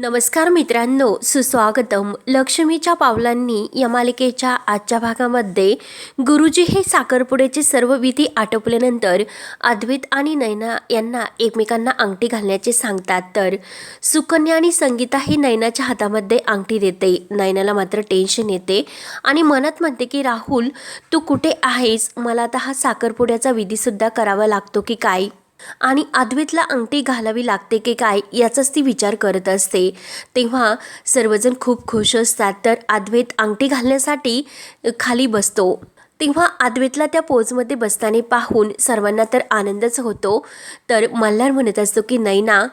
नमस्कार मित्रांनो सुस्वागतम. लक्ष्मीच्या पावलांनी या मालिकेच्या आजच्या भागामध्ये गुरुजी हे साखरपुड्याचे सर्व विधी आटोपल्यानंतर अद्वैत आणि नैना यांना एकमेकांना अंगठी घालण्याचे सांगतात. तर सुकन्या आणि संगीता ही नैनाच्या हातामध्ये अंगठी देते. नैनाला मात्र टेन्शन येते आणि मनात म्हणते की राहुल तू कुठे आहेस? मला आता हा साखरपुड्याचा विधीसुद्धा करावा लागतो की काय? आणि अद्वैतला अंगठी घालावी लागते की काय याचाच ती विचार करत असते. तेव्हा सर्वजण खूप खुश असतात तर अद्वैत अंगठी घालण्यासाठी खाली बसतो. तेव्हा अद्वैतला त्या पोजमध्ये बसताना पाहून सर्वांना तर आनंदच होतो. तर मल्हार म्हणत असतो की नैना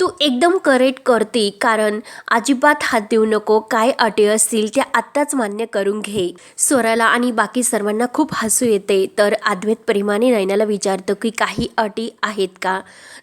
तू एकदम करेक्ट करते कारण अजिबात हात देऊ नको काय अटी असतील त्या आत्ताच मान्य करून घे. स्वराला आणि बाकी सर्वांना खूप हसू येते तर अद्वैत प्रेमाने नैनाला विचारतो की काही अटी आहेत का?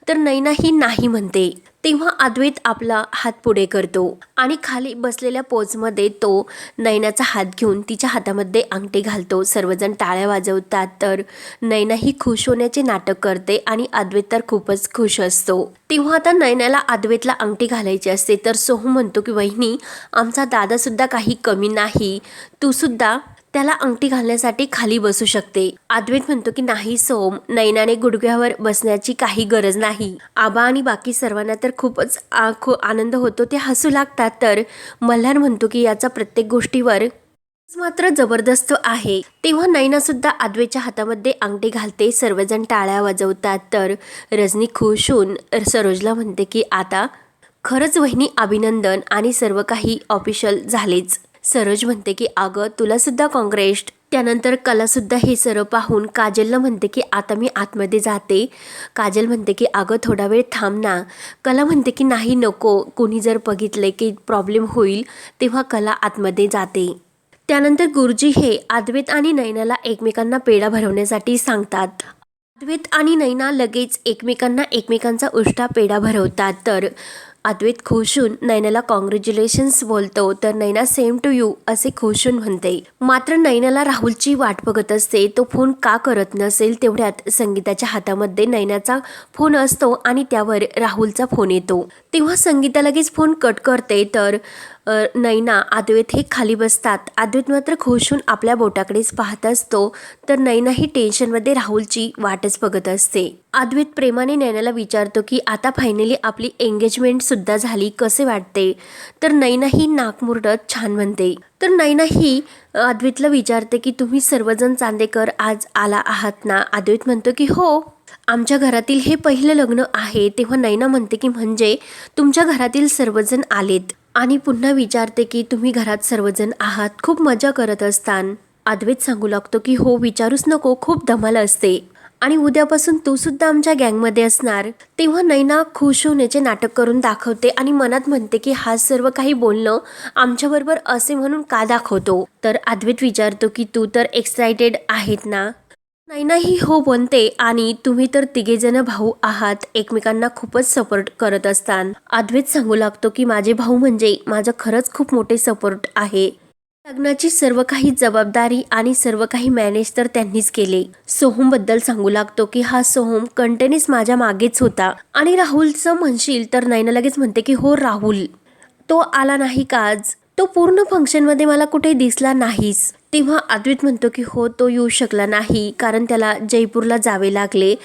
तर नैना ही नाही म्हणते. तेव्हा अद्वैत आपला हात पुढे करतो आणि खाली बसलेल्या पोजमध्ये तो नैनाचा हात घेऊन तिच्या हातामध्ये अंगठी घालतो. सर्वजण टाळ्या वाजवतात तर नैना ही खुश होण्याचे नाटक करते आणि अद्वैत तर खूपच खुश असतो. तेव्हा आता नैनाला अद्वैतला अंगठी घालायची असते तर सोहू म्हणतो की वहिनी आमचा दादासुद्धा काही कमी नाही. तू सुद्धा त्याला अंगठी घालण्यासाठी खाली बसू शकते. आद्वेत म्हणतो की नाही सोम नैनाने गुडघ्यावर बसण्याची काही गरज नाही. आबा आणि बाकी सर्वांना तर खूपच आ- खू आनंद होतो ते हसू लागतात. तर मल्हार म्हणतो की याचा प्रत्येक गोष्टीवर मात्र जबरदस्त आहे. तेव्हा नैना सुद्धा अद्वैतच्या हातामध्ये अंगठी घालते सर्वजण टाळ्या वाजवतात. तर रजनी खुश होऊन सरोजला म्हणते की आता खरंच वहिनी अभिनंदन आणि सर्व काही ऑफिशियल झालेच. सरोज म्हणते की अगं तुलासुद्धा काँग्रेस त्यानंतर कलासुद्धा हे सर्व पाहून काजलला म्हणते की आता मी आतमध्ये जाते. काजल म्हणते की अगं थोडा वेळ थांब ना. कला म्हणते की नाही नको. कोणी जर बघितले की प्रॉब्लेम होईल तेव्हा कला आतमध्ये जाते. त्यानंतर गुरुजी हे अद्वैत आणि नैनाला एकमेकांना पेढा भरवण्यासाठी सांगतात. अद्वैत आणि नैना लगेच एकमेकांना एकमेकांचा उष्टा पेढा भरवतात. तर अद्वैत खुशून नैनाला कॉंग्रॅच्युलेशन्स बोलतो तर नैना सेम टू यू असे खुशून म्हणते. मात्र नैनाला राहुलची वाट बघत असते तो फोन का करत नसेल तेवढ्यात संगीताच्या हातामध्ये नैनाचा फोन असतो आणि त्यावर राहुलचा फोन येतो. तेव्हा संगीता लगेच फोन कट करते तर नैना अद्वैत हे खाली बसतात. अद्वैत मात्र खुश होऊन आपल्या बोटाकडेच पाहत असतो. तर नैना ही टेन्शनमध्ये राहुलची वाटच बघत असते. अद्वैत प्रेमाने नैनाला विचारतो की आता फायनली आपली एंगेजमेंट सुद्धा झाली कसे वाटते? तर नैना ही नाकमुरडत छान म्हणते. तर नैना ही अद्वैतला विचारते की तुम्ही सर्वजण चांदेकर आज आला आहात ना? अद्वैत म्हणतो की हो. आमच्या घरातील हे पहिलं लग्न आहे. तेव्हा नैना म्हणते की म्हणजे तुमच्या घरातील सर्वजण आलेत. आणि पुन्हा विचारते की तुम्ही घरात सर्वजण आहात खूप मजा करत असतान. अद्वैत सांगू लागतो की हो विचारूच नको खूप धमाल असते. आणि उद्यापासून तू सुद्धा आमच्या गँगमध्ये असणार. तेव्हा नैना खुश होण्याचे नाटक करून दाखवते आणि मनात म्हणते की हा सर्व काही बोलणं आमच्याबरोबर असे म्हणून का दाखवतो? तर अद्वैत विचारतो की तू तर एक्सायटेड आहेत ना? नाही नाही हो बनते. आणि तुम्ही तर तिघेजण भाऊ आहात. एकमेकांना खूपच सपोर्ट करत असतान. अद्वैत सांगू लागतो की माझे भाऊ म्हणजे माझं खरंच खूप मोठे सपोर्ट आहे. लग्नाची सर्व काही जबाबदारी आणि सर्व काही मॅनेज तर त्यांनीच केले. सोहमबद्दल सांगू लागतो की हा सोहम कंटेनिस माझ्या मागेच होता. आणि राहुलचं म्हणशील तर नैना लगेच म्हणते की हो राहुल. तो आला नाही का आज? तो पूर्ण फंक्शनमध्ये मला कुठे दिसला नाहीस. तेव्हा अद्वित म्हणतो की हो तो येऊ शकला नाही. कारण त्याला जयपूरला जावे लागले.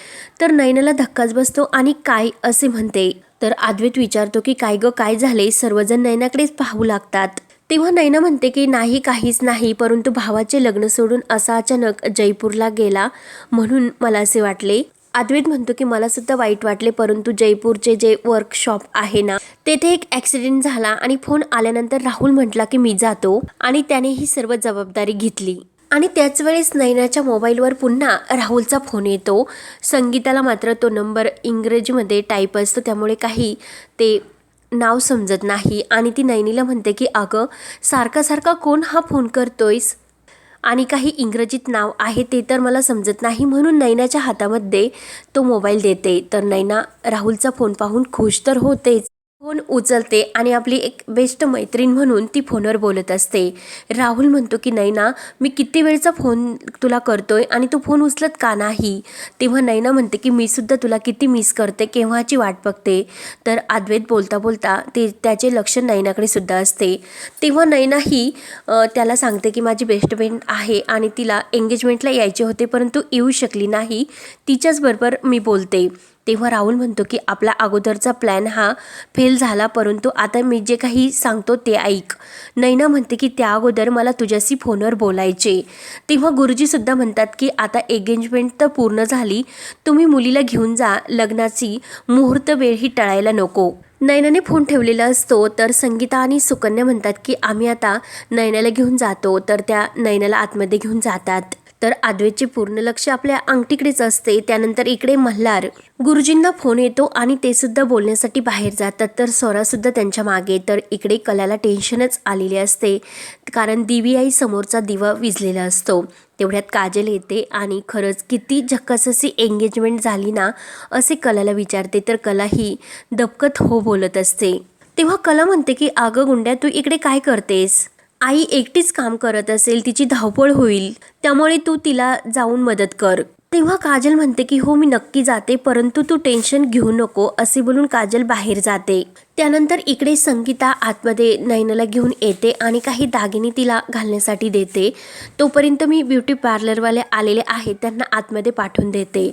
तर नैनाला धक्काच बसतो आणि काय असे म्हणते. तर अद्वित विचारतो की काय ग काय झाले? सर्वजण नैनाकडेच पाहू लागतात. तेव्हा नैना म्हणते की नाही काहीच नाही. परंतु भावाचे लग्न सोडून असा अचानक जयपूरला गेला म्हणून मला असे वाटले. अद्वैत म्हणतो की मला सुद्धा वाईट वाटले परंतु जयपूरचे जे वर्कशॉप आहे ना तेथे एक ॲक्सिडेंट झाला आणि फोन आल्यानंतर राहुल म्हटला की मी जातो आणि त्याने ही सर्व जबाबदारी घेतली. आणि त्याच वेळेस नैनाच्या मोबाईलवर पुन्हा राहुलचा फोन येतो. संगीताला मात्र तो नंबर इंग्रजीमध्ये टाईप असतो त्यामुळे काही ते नाव समजत नाही. आणि ती नैनीला म्हणते की अगं सारखा सारखा कोण हा फोन करतोयस? आणि काही इंग्रजीत नाव आहे ते तर मला समजत नाही. म्हणून नैनाच्या हातामध्ये तो मोबाईल देते. तर नैना राहुलचा फोन पाहून खुश तर होतेच. फोन उचलते आणि आपली एक बेस्ट मैत्रीण म्हणून ती फोनवर बोलत असते. राहुल म्हणतो की नैना मी किती वेळचा फोन तुला करतोय आणि तू फोन उचलत का नाही? तेव्हा नैना म्हणते की मी सुद्धा तुला किती मिस करते केव्हाची वाट बघते? तर अद्वैत बोलता बोलता ते त्याचे लक्ष नैनाकडे सुद्धा असते. तेव्हा नैना ही त्याला सांगते की माझी बेस्ट फ्रेंड आहे आणि तिला एंगेजमेंटला यायचे होते परंतु येऊ शकली नाही. तिच्याचबरोबर मी बोलते. तेव्हा राहुल म्हणतो की आपला अगोदरचा प्लॅन हा फेल झाला परंतु आता मी जे काही सांगतो ते ऐक. नैना म्हणते की त्या अगोदर मला तुझ्याशी फोनवर बोलायचे. तेव्हा गुरुजीसुद्धा म्हणतात की आता एंगेजमेंट तर पूर्ण झाली तुम्ही मुलीला घेऊन जा लग्नाची मुहूर्त वेळ ही टळायला नको. नैनाने फोन ठेवलेला असतो तर संगीता आणि सुकन्या म्हणतात की आम्ही आता नैनाला घेऊन जातो. तर त्या नैनाला आतमध्ये घेऊन जातात. तर अद्वैतचे पूर्ण लक्ष आपल्या अंगठीकडेच असते. त्यानंतर इकडे मल्हार. गुरुजींना फोन येतो आणि ते सुद्धा बोलण्यासाठी बाहेर जातात. तर स्वरा सुद्धा त्यांच्या मागे. तर इकडे कलाला टेन्शनच आलेले असते. कारण दिवी आई समोरचा दिवा विजलेला असतो. तेवढ्यात काजल येते आणि खरंच किती झक्काससी अशी एंगेजमेंट झाली ना असे कलाला विचारते. तर कला ही दबकत हो बोलत असते. तेव्हा कला म्हणते की अगं गुंड्या तू इकडे काय करतेस? आई एकटीच काम करत असेल तिची धावपळ होईल त्यामुळे तू तिला जाऊन मदत कर. तेव्हा काजल म्हणते की हो मी नक्की जाते परंतु तू टेन्शन घेऊ नको असे बोलून काजल बाहेर जाते. त्यानंतर इकडे संगीता आतमध्ये नयनाला घेऊन येते आणि काही दागिने तिला घालण्यासाठी देते. तोपर्यंत मी ब्युटी पार्लरवाले आलेले आहेत त्यांना आतमध्ये पाठवून देते.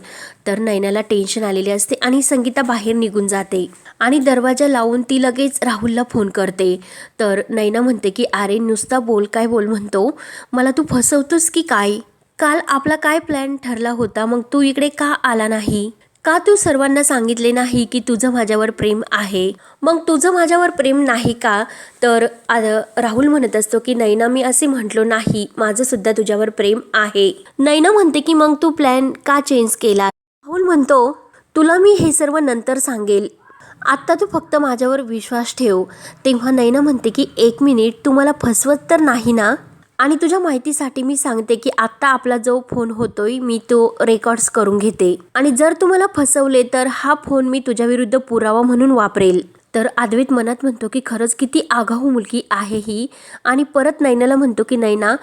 तर नयनाला टेन्शन आलेले असते आणि संगीता बाहेर निघून जाते. आणि दरवाजा लावून ती लगेच राहुलला फोन करते. तर नैना म्हणते की अरे नुसता बोल काय बोल म्हणतो? मला तू फसवतोस की काय? काल आपला काय प्लॅन ठरला होता? मग तू इकडे का आला नाही? का तू सर्वांना सांगितले नाही की तुझं माझ्यावर प्रेम आहे? मग तुझं माझ्यावर प्रेम नाही का? तर राहुल म्हणत असतो की नैना मी असे म्हटलो नाही. माझं सुद्धा तुझ्यावर प्रेम आहे. नैना म्हणते की मग तू प्लॅन का चेंज केला? राहुल म्हणतो तुला मी हे सर्व नंतर सांगेल. आत्ता तू फक्त माझ्यावर विश्वास ठेव. तेव्हा नैना म्हणते की एक मिनिट तू मला फसवत तर नाही ना? आणि तुझ्या माहितीसाठी मी सांगते की आत्ता आपला जो फोन होतोय मी तो रेकॉर्ड्स करून घेते. आणि जर तू मला फसवले तर हा फोन मी तुझ्या विरुद्ध पुरावा म्हणून वापरेल. तर अद्वैत मनात म्हणतो की खरंच किती आगाऊ मुलगी आहे ही. आणि परत नैनाला म्हणतो की नैना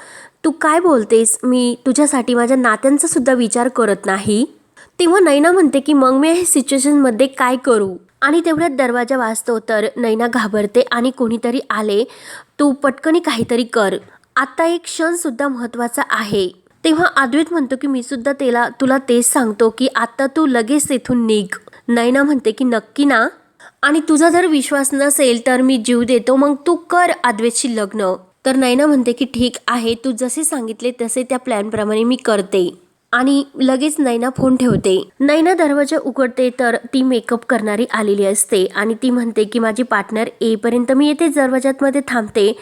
तू काय बोलतेस? मी तुझ्यासाठी माझ्या नात्यांचा सुद्धा विचार करत नाही. तेव्हा नैना म्हणते की मग मी हे सिच्युएशनमध्ये काय करू? आणि तेवढ्यात दरवाजा वाजतो तर नैना घाबरते आणि कोणीतरी आले तू पटकनी काहीतरी कर. आत्ता एक क्षण सुद्धा महत्त्वाचा आहे. तेव्हा अद्वैत म्हणतो की मी सुद्धा त्याला तुला तेच सांगतो की आत्ता तू लगेच तेथून निघ. नैना म्हणते की नक्की ना. आणि तुझा जर विश्वास नसेल तर मी जीव देतो. मग तू कर अद्वैतशी लग्न. तर नैना म्हणते की ठीक आहे तू जसे सांगितले तसे त्या प्लॅनप्रमाणे मी करते. आणि लगेच नैना फोन ठेवते. नैना दरवाजा उघडते तर ती मेकअप करणारी आलेली असते आणि ती म्हणते की माझी पार्टनर येईपर्यंत मी येते दरवाजात मध्ये थांबते.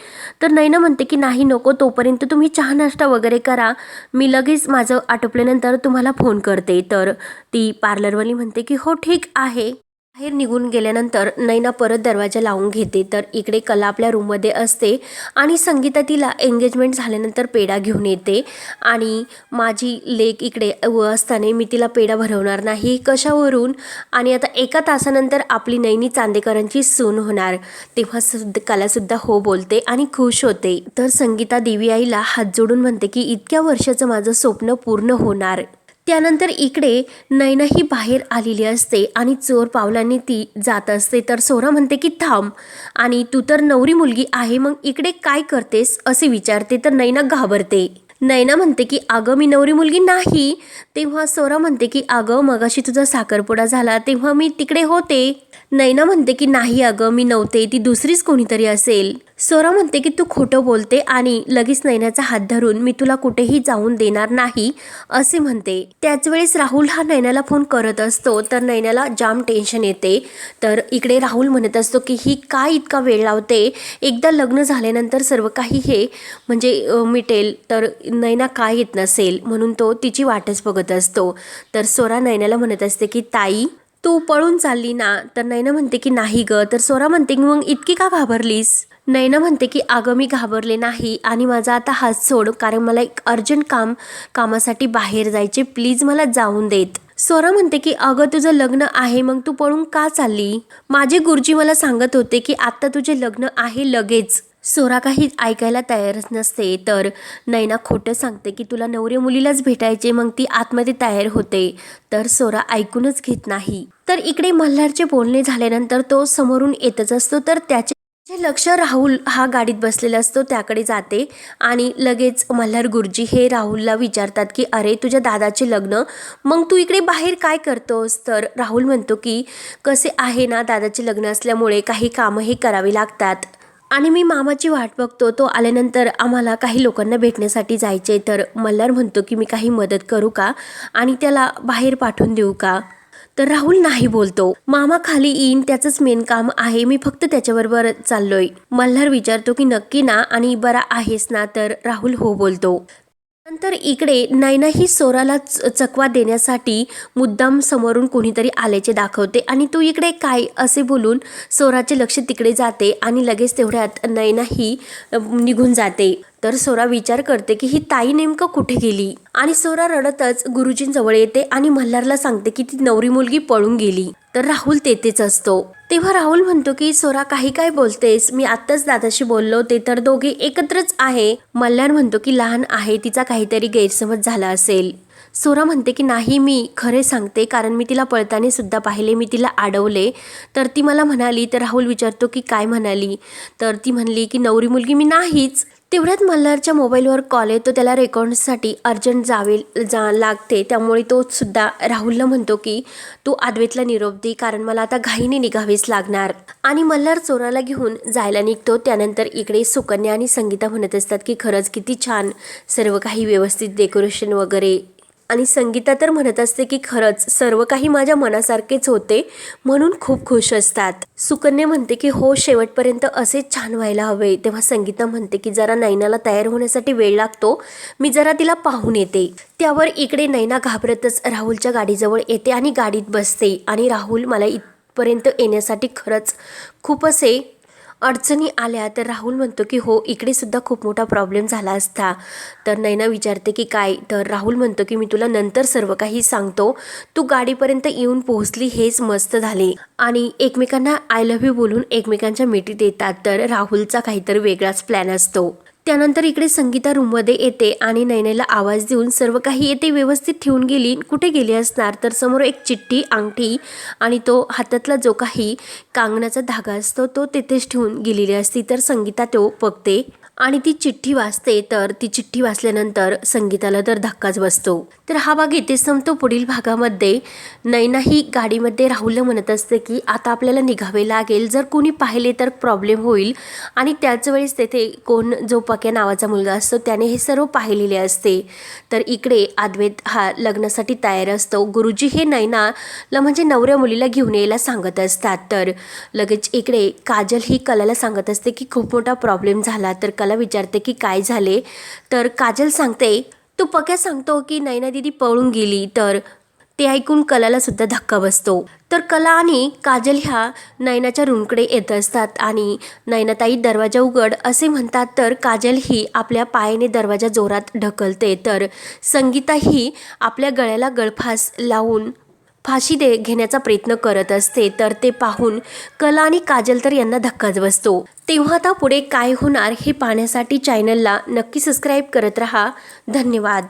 तर नैना म्हणते की नाही नको तोपर्यंत तुम्ही चहा नाश्ता वगैरे करा. मी लगेच माझं आटोपल्यानंतर तुम्हाला फोन करते. तर ती पार्लरवाली म्हणते की हो ठीक आहे. बाहेर निघून गेल्यानंतर नैना परत दरवाजा लावून घेते. तर इकडे कला आपल्या रूममध्ये असते आणि संगीता तिला एंगेजमेंट झाल्यानंतर पेढा घेऊन येते. आणि माझी लेक इकडे व असताना मी तिला पेढा भरवणार नाही. कशावरून? आणि आता एका तासानंतर आपली नैनी चांदेकरांची सून होणार. तेव्हा सुद्धा कलासुद्धा हो बोलते आणि खुश होते. तर संगीता देवी आईला हात जोडून म्हणते की इतक्या वर्षाचं माझं स्वप्न पूर्ण होणार. त्यानंतर इकडे नैना ही बाहेर आलेली असते आणि चोर पावलांनी ती जात असते. तर सोरा म्हणते की थांब. आणि तू तर नवरी मुलगी आहे मग इकडे काय करतेस? असे विचारते. तर नैना घाबरते. नैना म्हणते की अगं मी नवरी मुलगी नाही. तेव्हा सोरा म्हणते की अगं मगाशी तुझा साखरपुडा झाला तेव्हा मी तिकडे होते. नैना म्हणते की नाही अगं मी नव्हते. ती दुसरीच कोणीतरी असेल. सोरा म्हणते की तू खोटं बोलते आणि लगेच नैनाचा हात धरून मी तुला कुठेही जाऊन देणार नाही असे म्हणते. त्याच वेळेस राहुल हा नैनाला फोन करत असतो तर नैनाला जाम टेन्शन येते. तर इकडे राहुल म्हणत असतो की ही काय इतका वेळ लावते? एकदा लग्न झाल्यानंतर सर्व काही हे म्हणजे मिटेल तर नैना काय येत नसेल? म्हणून तो तिची वाटच बघत असतो. तर सोरा नैनाला म्हणत असते की ताई तू पळून चालली ना तर नैना म्हणते की नाही ग. तर सोरा म्हणते की मग इतकी का घाबरलीस? नैना म्हणते की अगं मी घाबरले नाही आणि माझा आता हात सोड कारण मला एक अर्जंट काम कामासाठी बाहेर जायचे. प्लीज मला जाऊन देत. सोरा म्हणते की अगं तुझं लग्न आहे मग तू पळून का चालली? माझे गुरुजी मला सांगत होते की आत्ता तुझे लग्न आहे लगेच. सोरा काही ऐकायला तयारच नसते. तर नैना खोटं सांगते की तुला नवरे मुलीलाच भेटायचे मग ती आतमध्ये तयार होते. तर सोरा ऐकूनच घेत नाही. तर इकडे मल्हारचे बोलणे झाल्यानंतर तो समोरून येतच असतो. तर त्याचे जे लक्ष राहुल हा गाडीत बसलेला असतो त्याकडे जाते आणि लगेच मल्हार गुरुजी हे राहुलला विचारतात की अरे तुझ्या दादाचे लग्न? मग तू इकडे बाहेर काय करतोस? तर राहुल म्हणतो की कसे आहे ना दादाचे लग्न असल्यामुळे काही कामं हे करावी लागतात. आणि मी मामाची वाट बघतो तो आल्यानंतर आम्हाला काही लोकांना भेटण्यासाठी जायचे तर मल्हार म्हणतो की मी काही मदत करू का? आणि त्याला बाहेर पाठवून देऊ का? तर राहुल नाही बोलतो. मामा खाली येईन त्याचंच मेन काम आहे. मी फक्त त्याच्याबरोबर चाललोय. मल्हार विचारतो की नक्की ना? आणि बरा आहेस ना? तर राहुल हो बोलतो. नंतर इकडे नैना ही सोराला च- चकवा देण्यासाठी मुद्दाम समोरून कोणीतरी आल्याचे दाखवते. आणि तू इकडे काय असे बोलून सोराचे लक्ष तिकडे जाते आणि लगेच तेवढ्यात नैना ही निघून जाते. तर सोरा विचार करते की ही ताई नेमकं कुठे गेली? आणि सोरा रडतच गुरुजींजवळ येते आणि मल्हारला सांगते की ती नवरी मुलगी पळून गेली. तर राहुल तेथेच असतो. तेव्हा राहुल म्हणतो की सोरा काही काय बोलतेस? मी आत्ताच दादाशी बोललो. होते तर दोघे एकत्रच आहे. मल्हार म्हणतो की लहान आहे. तिचा काहीतरी गैरसमज झाला असेल. सोरा म्हणते की नाही मी खरे सांगते. कारण मी तिला पळताना सुद्धा पाहिले. मी तिला अडवले. तर ती मला म्हणाली. तर राहुल विचारतो की काय म्हणाली? तर ती म्हणली की नवरी मुलगी मी नाहीच. तेवढ्यात मल्हारच्या मोबाईलवर कॉल येतो. त्याला रेकॉर्डसाठी अर्जंट जावे जा लागते. त्यामुळे तो सुद्धा राहुलला म्हणतो की तू आद्वेतला निरोप दे कारण मला आता घाईने निघावीच लागणार. आणि मल्हार चोराला घेऊन जायला निघतो. त्यानंतर इकडे सुकन्या आणि संगीता म्हणत असतात की खरंच किती छान सर्व काही व्यवस्थित डेकोरेशन वगैरे आणि संगीता तर म्हणत असते की खरंच सर्व काही माझ्या मनासारखेच होते म्हणून खूप खुश असतात. सुकन्या म्हणते की हो शेवटपर्यंत असेच छान व्हायला हवे. तेव्हा संगीता म्हणते की जरा नैनाला तयार होण्यासाठी वेळ लागतो. मी जरा तिला पाहून येते. त्यावर इकडे नैना घाबरतच राहुलच्या गाडीजवळ येते आणि गाडीत बसते. आणि राहुल मला इथपर्यंत येण्यासाठी खरंच खूप असे अडचणी आल्या तर राहुल म्हणतो की हो इकडे सुद्धा खूप मोठा प्रॉब्लेम झाला असता. तर नैना विचारते की काय? तर राहुल म्हणतो की मी तुला नंतर सर्व काही सांगतो. तू गाडीपर्यंत येऊन पोहोचली हेच मस्त झाले. आणि एकमेकांना आय लव्ह यू बोलून एकमेकांच्या मिठीत येतात तर राहुलचा काहीतरी वेगळाच प्लॅन असतो. त्यानंतर इकडे संगीता रूममध्ये येते आणि नैनेला आवाज देऊन सर्व काही येते व्यवस्थित ठेवून गेली. कुठे गेली असणार? तर समोर एक चिठ्ठी अंगठी आणि तो हातातला जो काही कांगण्याचा धागा असतो तो तेथेच ठेवून गेलेली असती. तर संगीता तो बघते. आणि ती चिठ्ठी वाचते तर ती चिठ्ठी वाचल्यानंतर संगीताला तर धक्काच बसतो. तर हा भाग इथे संपतो. पुढील भागामध्ये नैना ही गाडीमध्ये राहुलला म्हणत असते की आता आपल्याला निघावे लागेल. जर कोणी पाहिले तर प्रॉब्लेम होईल. आणि त्याच वेळेस तेथे कोण जो पक्या नावाचा मुलगा असतो त्याने हे सर्व पाहिलेले असते. तर इकडे अद्वैत हा लग्नासाठी तयार असतो. गुरुजी हे नैनाला म्हणजे नवऱ्या मुलीला घेऊन यायला सांगत असतात. तर लगेच इकडे काजल ही कलाला सांगत असते की खूप मोठा प्रॉब्लेम झाला. तर कला विचारते की काय झाले? तर काजल सांगते तू पक्या सांगतो की नैना दिदी पळून गेली तर ते ऐकून कलाला सुद्धा धक्का बसतो. तर कला आणि काजल ह्या नयनाच्या रूमकडे येत असतात आणि नयनाताई दरवाजा उघड असे म्हणतात तर काजल ही आपल्या पायाने दरवाजा जोरात ढकलते तर संगीता ही आपल्या गळ्याला गळफास लावून फाशी दे घेण्याचा प्रयत्न करत असते तर ते पाहून कला आणि काजल तर यांना धक्काच बसतो. तेव्हा आता पुढे काय होणार हे पाहण्यासाठी चॅनलला नक्की सबस्क्राईब करत राहा. धन्यवाद.